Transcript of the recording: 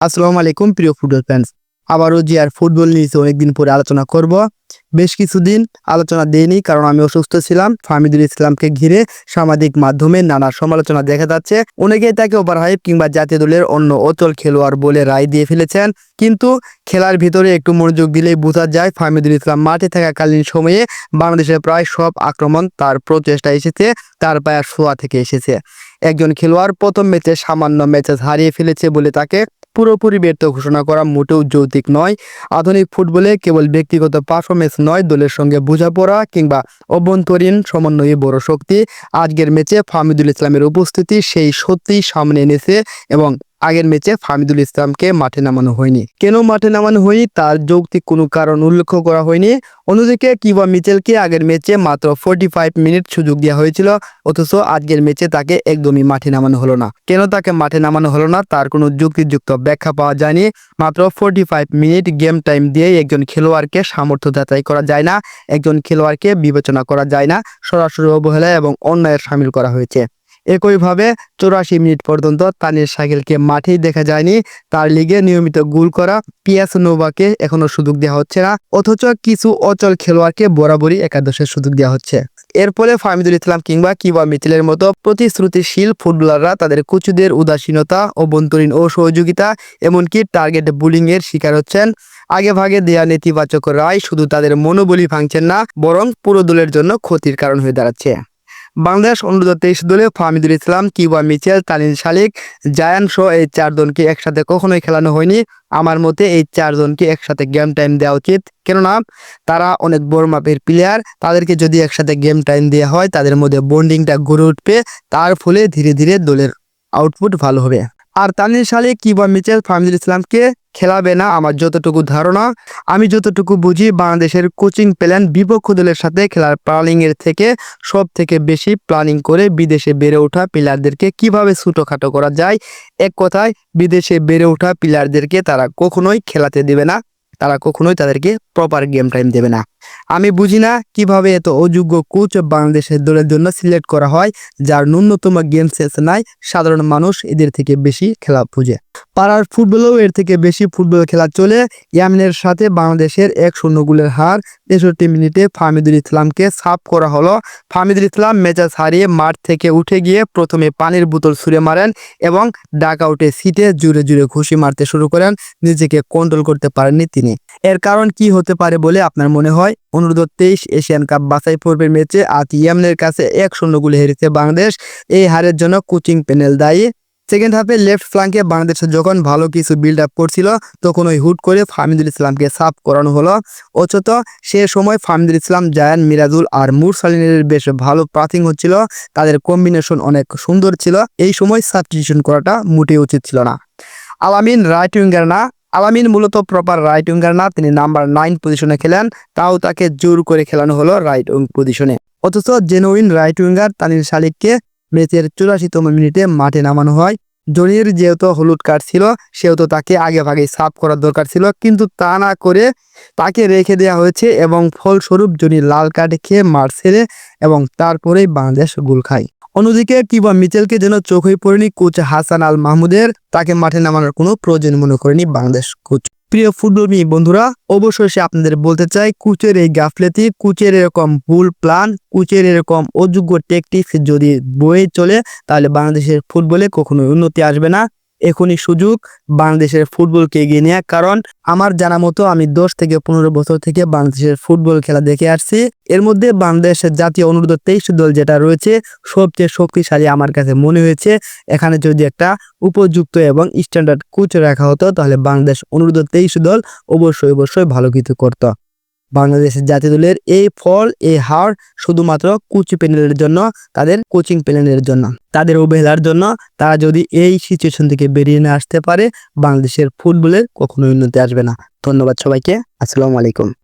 আসসালামু আলাইকুম, প্রিয় ফুটবল ফ্যান্স আবারও জি আর ফুটবল নিয়ে অনেকদিন পরে আলোচনা করব। বেশ কিছুদিন আলোচনা দেয়নি কারণ আমি অসুস্থ ছিলাম। ফাহমিদুল ইসলামকে ঘিরে সামাজিক মাধ্যমে নানা সমালোচনা দেখা যাচ্ছে। অনেকেই তাকে ওভারহাইপ কিংবা জাতীয় দলের অন্য অচল খেলোয়াড় বলে রায় দিয়ে ফেলেছেন। কিন্তু খেলার ভিতরে একটু মনোযোগ দিলেই বোঝা যায়, ফাহমিদুল ইসলাম মাঠে থাকাকালীন সময়ে বাংলাদেশের প্রায় সব আক্রমণ তার প্রচেষ্টা এসেছে, তার পায়ের শোয়া থেকে এসেছে। একজন খেলোয়াড় প্রথম ম্যাচে সামান্য ম্যাচে হারিয়ে ফেলেছে বলে তাকে পুরোপুরি ব্যর্থ ঘোষণা করা মোটেও যৌতিক নয়। আধুনিক ফুটবলে কেবল ব্যক্তিগত পারফরমেন্স নয়, দলের সঙ্গে বোঝাপড়া কিংবা অভ্যন্তরীণ সমন্বয়ে বড় শক্তি। আজকের ম্যাচে ফাহমিদুল ইসলামের উপস্থিতি সেই সত্যি সামনে এনেছে এবং আগের ম্যাচে ফামিদুল ইসলামকে মাঠে নামানো হয়নি। কেন মাঠে নামানো হয়নি? তার যৌক্তিক কোনো কারণ উল্লেখ করা হয়নি। অন্যদিকে কিবা মিচেলকে আগের ম্যাচে মাত্র ফোর্টি ফাইভ মিনিট সুযোগ দেওয়া হয়েছিল, অথচ আজকের ম্যাচে তাকে একদমই মাঠে নামানো হলো না। কেন তাকে মাঠে নামানো হলো না? তার কোনো যুক্তিযুক্ত ব্যাখ্যা পাওয়া যায়নি। মাত্র forty five minute game time দিয়ে একজন খেলোয়াড়কে সামর্থ্য যাচাই করা যায় না, একজন খেলোয়াড়কে বিবেচনা করা যায় না, সরাসরি অবহেলা এবং অন্যায়ের সামিল করা হয়েছে। একইভাবে চৌরাশি মিনিট পর্যন্ত তানির সাইকেলকে মাঠেই দেখা যায়নি। তার লিগে নিয়মিত গোল করা পিয়াস নোভাকে এখনও সুযোগ দেওয়া হচ্ছে না, অথচ কিছু অচল খেলোয়াড়কে বরাবরই একাদশের সুযোগ দেওয়া হচ্ছে। এর ফলে ফাহমিদুল ইসলাম কিংবা কিবা মিচিলের মতো প্রতিশ্রুতিশীল ফুটবলাররা তাদের কোচদের উদাসীনতা, অভ্যন্তরীণ অসহযোগিতা, এমনকি টার্গেট বুলিং এর শিকার হচ্ছেন। আগে ভাগে দেয়া নেতিবাচক রায় শুধু তাদের মনোবলি ভাঙছেন না, বরং পুরো দলের জন্য ক্ষতির কারণ হয়ে দাঁড়াচ্ছে। বাংলাদেশ অনূর্ধ্ব তেইশ দলে ফাহমিদুল ইসলাম, কিউবা মিচেল, তালিন শালিক, জায়ান শো এই চারজনকে একসাথে কখনোই খেলানো হয়নি। আমার মতে এই চারজনকে একসাথে গেম টাইম দেওয়া উচিত। কেননা তারা অনেক বড় মাপের প্লেয়ার তাদেরকে যদি একসাথে গেম টাইম দেওয়া হয়, তাদের মধ্যে বন্ডিংটা গড়ে উঠবে। তার ফলে ধীরে ধীরে দলের আউটপুট ভালো হবে। আর তানির শালিক কিংবা মিচেল, ফাহমিদুল ইসলামকে খেলাবে না আমার যতটুকু ধারণা। আমি যতটুকু বুঝি বাংলাদেশের কোচিং প্ল্যান বিপক্ষ দলের সাথে খেলার প্ল্যানিংয়ের থেকে সব থেকে বেশি প্ল্যানিং করে বিদেশে বেড়ে ওঠা প্লেয়ারদেরকে কীভাবে ছোটোখাটো করা যায়, এক কথায় বিদেশে বেড়ে ওঠা প্লেয়ারদেরকে তারা কখনোই খেলাতে দেবে না, তারা কখনোই তাদেরকে প্রপার গেম টাইম দেবে না। আমি বুঝি না কীভাবে এত অযোগ্য কোচ বাংলাদেশের দলের জন্য সিলেক্ট করা হয়, যার ন্যূনতম গেম সেন্স নাই, সাধারণ মানুষ এদের থেকে বেশি খেলা বুঝে। পাড়ার ফুটবলেও এর থেকে বেশি ফুটবল খেলা চলে। ইয়ামিনের সাথে বাংলাদেশের এক শূন্য গোলের হার, তেষট্টি মিনিটে ফাহমিদুল ইসলামকে সাফ করা হলো। ফাহমিদুল ইসলাম ম্যাচেস হারিয়ে মাঠ থেকে উঠে গিয়ে প্রথমে পানির বোতল ছুঁড়ে মারেন এবং ডাক আউটে সিটে জুড়ে জুড়ে ঘুষি মারতে শুরু করেন। নিজেকে কন্ট্রোল করতে পারেননি তিনি। এর কারণ কি হতে পারে বলে আপনার মনে হয়? অনুরোধ, তেইশ এশিয়ান কাপ বাছাই পর্বের ম্যাচে আজ ইয়ামনের কাছে এক শূন্য গোলে হেরেছে বাংলাদেশ। এই হারের জন্য কোচিং প্যানেল দায়ী। সেকেন্ড হাফে লেফট ফ্লাঙ্কে বাংলাদেশ যখন ভালো কিছু বিল্ড আপ করছিল, তখন ওই হুট করে ফাহমিদুল ইসলামকে সাফ করানো হলো। অথচ সে সময় ফাহমিদুল ইসলাম, জায়ান, মিরাজুল আর মুরসালিনের বেশ ভালো প্রাথিং হচ্ছিল। তাদের কম্বিনেশন অনেক সুন্দর ছিল। এই সময় সাবস্টিটিউশন করাটা মোটেই উচিত ছিল না। আলামিন রাইট উইঙ্গার না। আলামিন মূলত প্রপার রাইট উইঙ্গার না, তিনি নাম্বার নাইন পজিশনে খেলেন, তাও তাকে জোর করে খেলানো হলো রাইট উইং পজিশনে অথচ জেনুইন রাইট উইঙ্গার তানির শালিককে ম্যাচের চুরাশিতম মিনিটে মাঠে নামানো হয়। জনির যেহেতু হলুদ কার্ড ছিল, সেহেতু তাকে আগে ভাগে সাফ করার দরকার ছিল, কিন্তু তা না করে তাকে রেখে দেওয়া হয়েছে এবং ফলস্বরূপ জনি লাল কার্ড খেয়ে মার ছেড়ে এবং তারপরেই বাংলাদেশ গোল খায়। অন্যদিকে কিবা মিচেলকে যেন চোখে পড়েনি কোচ হাসান আল মাহমুদের তাকে মাঠে নামানোর কোনো প্রয়োজন মনে করেনি বাংলাদেশ কোচ। প্রিয় ফুটবলপ্রেমী বন্ধুরা অবশ্যই সে আপনাদের বলতে চাই, কুচের এই গাফলেতি, কুচের এরকম ভুল প্ল্যান, কুচের এরকম অযোগ্য টেকটিক্স যদি বয়ে চলে, তাহলে বাংলাদেশের ফুটবলে কখনোই উন্নতি আসবে না। এখনই সুযোগ বাংলাদেশের ফুটবলকে এগিয়ে নেওয়া কারণ আমার জানা মতো আমি দশ থেকে পনেরো বছর থেকে বাংলাদেশের ফুটবল খেলা দেখে আসছি। এর মধ্যে বাংলাদেশের জাতীয় অনুরোধ তেইশ দল যেটা রয়েছে, সবচেয়ে শক্তিশালী আমার কাছে মনে হয়েছে। এখানে যদি একটা উপযুক্ত এবং স্ট্যান্ডার্ড কোচ রাখা হতো, তাহলে বাংলাদেশ অনুরোধ তেইশ দল অবশ্যই অবশ্যই ভালো কিছু করতো। বাংলাদেশের জাতীয় দলের এই ফল, এই হার শুধুমাত্র কোচিং প্যানেলের জন্য, তাদের কোচিং প্যানেলের জন্য, তাদের অবহেলার জন্য তারা যদি এই সিচুয়েশন থেকে বেরিয়ে না আসতে পারে, বাংলাদেশের ফুটবলের কখনো উন্নতি আসবে না। ধন্যবাদ সবাইকে। আসসালামু আলাইকুম।